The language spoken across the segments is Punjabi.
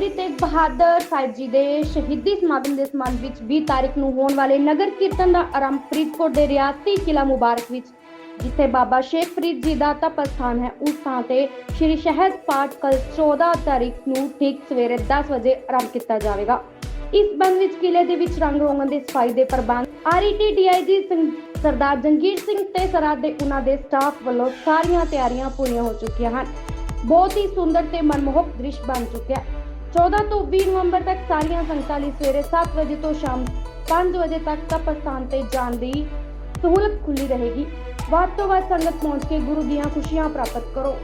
ਬਹਾਦਰ ਸਾਹਿਬ ਜੀ ਦੇ ਸ਼ਹੀਦੀ ਸਮਾਗਮ ਦੇ ਸੰਬੰਧ ਵਿੱਚ 20 ਤਾਰੀਖ ਨੂੰ ਹੋਣ ਵਾਲੇ ਨਗਰ ਕੀਰਤਨ ਦਾ ਆਰੰਭ ਫਰੀਦਕੋਟ ਦੇ ਰਿਆਸਤੀ ਕਿਲਾ ਮੁਬਾਰਕ ਵਿੱਚ, ਜਿੱਥੇ ਬਾਬਾ ਸ਼ੇਖ ਫਰੀਦ ਜੀ ਦਾ ਤਪ ਹੈ, ਉਸ ਥਾਂ ਤੇ ਸ਼੍ਰੀ ਸ਼ਹਿਦ ਪਾਠ ਕੱਲ 14 ਤਾਰੀਖ ਨੂੰ ਠੀਕ ਸਵੇਰੇ 10 ਵਜੇ ਆਰੰਭ ਕੀਤਾ ਜਾਵੇਗਾ। ਇਸ ਬੰਦ ਵਿੱਚ ਕਿਲੇ ਦੇ ਵਿੱਚ ਰੰਗ ਰੋਗਨ ਦੀ ਸਫ਼ਾਈ ਦੇ ਪ੍ਰਬੰਧ ਆਰਈਟੀ ਡੀਆਈਜੀ ਸਰਦਾਰ ਜੰਗੀਰ ਸਿੰਘ ਤੇ ਸਰਹੱਦ ਦੇ ਉਹਨਾਂ ਦੇ ਸਟਾਫ ਵੱਲੋਂ ਸਾਰੀਆਂ ਤਿਆਰੀਆਂ ਪੂਰੀਆਂ ਹੋ ਚੁੱਕੀਆਂ ਹਨ। ਬਹੁਤ ਹੀ ਸੁੰਦਰ ਤੇ ਮਨਮੋਹਕ ਦ੍ਰਿਸ਼ ਬਣ ਚੁੱਕਿਆ। 14 ਤੋਂ 20 ਨਵੰਬਰ ਤੱਕ ਸਾਰੀਆਂ ਸੰਗਤਾਂ ਲਈ ਸਵੇਰੇ 7 ਵਜੇ ਤੋਂ ਸ਼ਾਮ 5 ਵਜੇ ਤੱਕ ਤਪ ਸਥਾਨ ਤੇ ਜਾਣ ਦੀ ਸਹੂਲਤ ਖੁੱਲੀ ਰਹੇਗੀ। ਵੱਧ ਤੋਂ ਵੱਧ ਸੰਗਤ ਪਹੁੰਚ ਕੇ ਗੁਰੂ ਦੀਆਂ ਖੁਸ਼ੀਆਂ ਪ੍ਰਾਪਤ ਕਰੋ।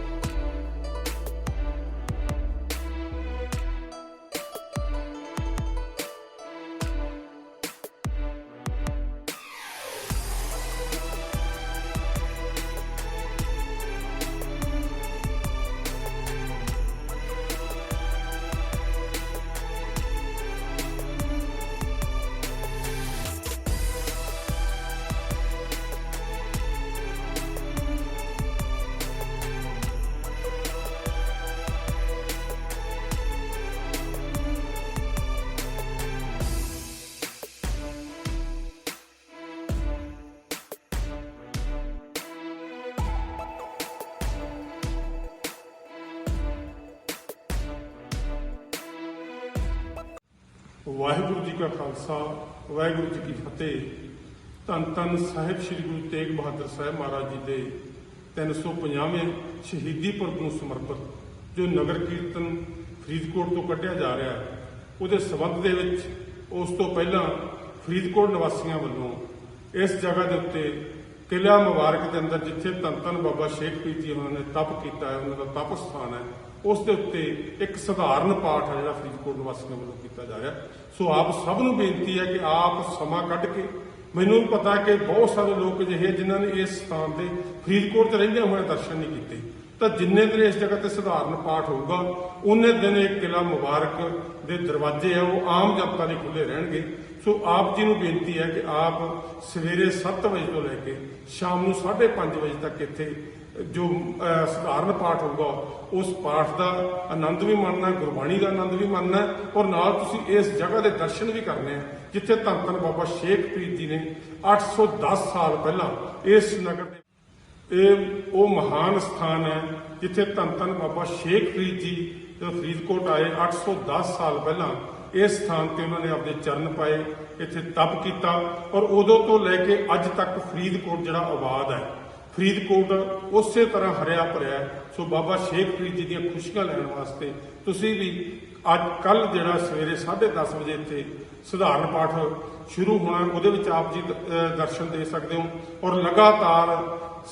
ਵਾਹਿਗੁਰੂ ਜੀ ਕਾ ਖਾਲਸਾ, ਵਾਹਿਗੁਰੂ ਜੀ ਕੀ ਫਤਿਹ। ਧੰਨ ਧੰਨ ਸਾਹਿਬ ਸ੍ਰੀ ਗੁਰੂ ਤੇਗ ਬਹਾਦਰ ਸਾਹਿਬ ਮਹਾਰਾਜ ਜੀ ਦੇ 350ਵੇਂ ਸ਼ਹੀਦੀ ਪੁਰਬ ਨੂੰ ਸਮਰਪਿਤ, ਜੋ ਨਗਰ ਕੀਰਤਨ ਫਰੀਦਕੋਟ ਤੋਂ ਕੱਢਿਆ ਜਾ ਰਿਹਾ ਹੈ। ਉਹਦੇ ਸਬੰਧ ਦੇ ਵਿੱਚ ਉਸ ਤੋਂ ਪਹਿਲਾਂ ਫਰੀਦਕੋਟ ਨਿਵਾਸੀਆਂ ਵੱਲੋਂ ਇਸ ਜਗ੍ਹਾ ਦੇ ਉੱਤੇ ਕਿਲ੍ਹਾ ਮੁਬਾਰਕ ਦੇ ਅੰਦਰ ਜਿੱਥੇ ਧੰਨ ਧੰਨ ਬਾਬਾ ਸ਼ੇਖ ਪੀਰ ਜੀ ਉਹਨਾਂ ਨੇ ਤਪ ਕੀਤਾ ਹੈ, ਉਹਨਾਂ ਦਾ ਤਪ ਸਥਾਨ ਹੈ ਉਸ ਦੇ ਉੱਤੇ ਇੱਕ ਸਧਾਰਨ ਪਾਠ ਹੈ ਜਿਹੜਾ ਫਰੀਦਕੋਟ ਨਿਵਾਸੀਆਂ ਵੱਲੋਂ ਕੀਤਾ ਜਾ ਰਿਹਾ। ਸੋ ਆਪ ਸਭ ਨੂੰ ਬੇਨਤੀ ਹੈ ਕਿ ਆਪ ਸਮਾਂ ਕੱਢ ਕੇ ਮੈਨੂੰ ਪਤਾ ਕਿ ਬਹੁਤ ਸਾਰੇ ਲੋਕ ਅਜਿਹੇ ਜਿਨ੍ਹਾਂ ਨੇ ਇਸ ਸਥਾਨ ਤੇ ਫਰੀਦਕੋਟ 'ਚ ਰਹਿੰਦਿਆਂ ਹੋਏ ਦਰਸ਼ਨ ਨਹੀਂ ਕੀਤੇ। ਤਾਂ ਜਿੰਨੇ ਦਿਨ ਇਸ ਜਗ੍ਹਾ ਤੇ ਸਧਾਰਨ ਪਾਠ ਹੋਊਗਾ, ਉਹਨੇ ਦਿਨ ਇਹ ਕਿਲਾ ਮੁਬਾਰਕ ਦੇ ਦਰਵਾਜ਼ੇ ਆ, ਉਹ ਆਮ ਜਨਤਾ ਲਈ ਖੁੱਲੇ ਰਹਿਣਗੇ। ਸੋ ਆਪ ਜੀ ਨੂੰ ਬੇਨਤੀ ਹੈ ਕਿ ਆਪ ਸਵੇਰੇ 7 ਵਜੇ ਤੋਂ ਲੈ ਕੇ ਸ਼ਾਮ ਨੂੰ 5:30 ਵਜੇ ਤੱਕ ਇੱਥੇ ਜੋ ਸਧਾਰਨ ਪਾਠ ਹੋਊਗਾ, ਉਸ ਪਾਠ ਦਾ ਆਨੰਦ ਵੀ ਮਾਣਨਾ, ਗੁਰਬਾਣੀ ਦਾ ਆਨੰਦ ਵੀ ਮਾਣਨਾ ਔਰ ਨਾਲ ਤੁਸੀਂ ਇਸ ਜਗ੍ਹਾ ਦੇ ਦਰਸ਼ਨ ਵੀ ਕਰਨੇ ਆ ਜਿੱਥੇ ਧੰਨ ਧੰਨ ਬਾਬਾ ਸ਼ੇਖਪ੍ਰੀਤ ਜੀ ਨੇ 810 ਸਾਲ ਪਹਿਲਾਂ ਇਸ ਨਗਰ ਦੇ ਇਹ ਉਹ ਮਹਾਨ ਸਥਾਨ ਹੈ, ਜਿੱਥੇ ਧੰਨ ਧੰਨ ਬਾਬਾ ਸ਼ੇਖਪ੍ਰੀਤ ਜੀ ਜਦੋਂ ਫਰੀਦਕੋਟ ਆਏ 810 ਸਾਲ ਪਹਿਲਾਂ ਇਸ ਸਥਾਨ ਤੇ ਉਹਨਾਂ ਨੇ ਆਪਦੇ ਚਰਨ ਪਾਏ, ਇੱਥੇ ਤਪ ਕੀਤਾ ਔਰ ਉਦੋਂ ਤੋਂ ਲੈ ਕੇ ਅੱਜ ਤੱਕ ਫਰੀਦਕੋਟ ਜਿਹੜਾ ਆਬਾਦ ਹੈ, ਫਰੀਦਕੋਟ ਉਸੇ ਤਰ੍ਹਾਂ ਹਰਿਆ ਭਰਿਆ ਸੋ ਬਾਬਾ ਸ਼ੇਖ ਫਰੀਦ ਜੀ ਦੀਆਂ ਖੁਸ਼ੀਆਂ ਲੈਣ ਵਾਸਤੇ ਤੁਸੀਂ ਵੀ ਅੱਜ ਕੱਲ ਜਿਹੜਾ ਸਵੇਰੇ 10:30 ਵਜੇ ਇੱਥੇ ਸਧਾਰਨ ਪਾਠ ਸ਼ੁਰੂ ਹੋਣਾ, ਉਹਦੇ ਵਿੱਚ ਆਪ ਜੀ ਦਰਸ਼ਨ ਦੇ ਸਕਦੇ ਹੋ ਔਰ ਲਗਾਤਾਰ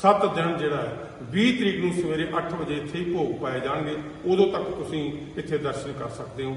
7 ਦਿਨ ਜਿਹੜਾ ਹੈ 20 ਤਰੀਕ ਨੂੰ ਸਵੇਰੇ 8 ਵਜੇ ਇੱਥੇ ਹੀ ਭੋਗ ਪਾਏ ਜਾਣਗੇ, ਉਦੋਂ ਤੱਕ ਤੁਸੀਂ ਇੱਥੇ ਦਰਸ਼ਨ ਕਰ ਸਕਦੇ ਹੋ।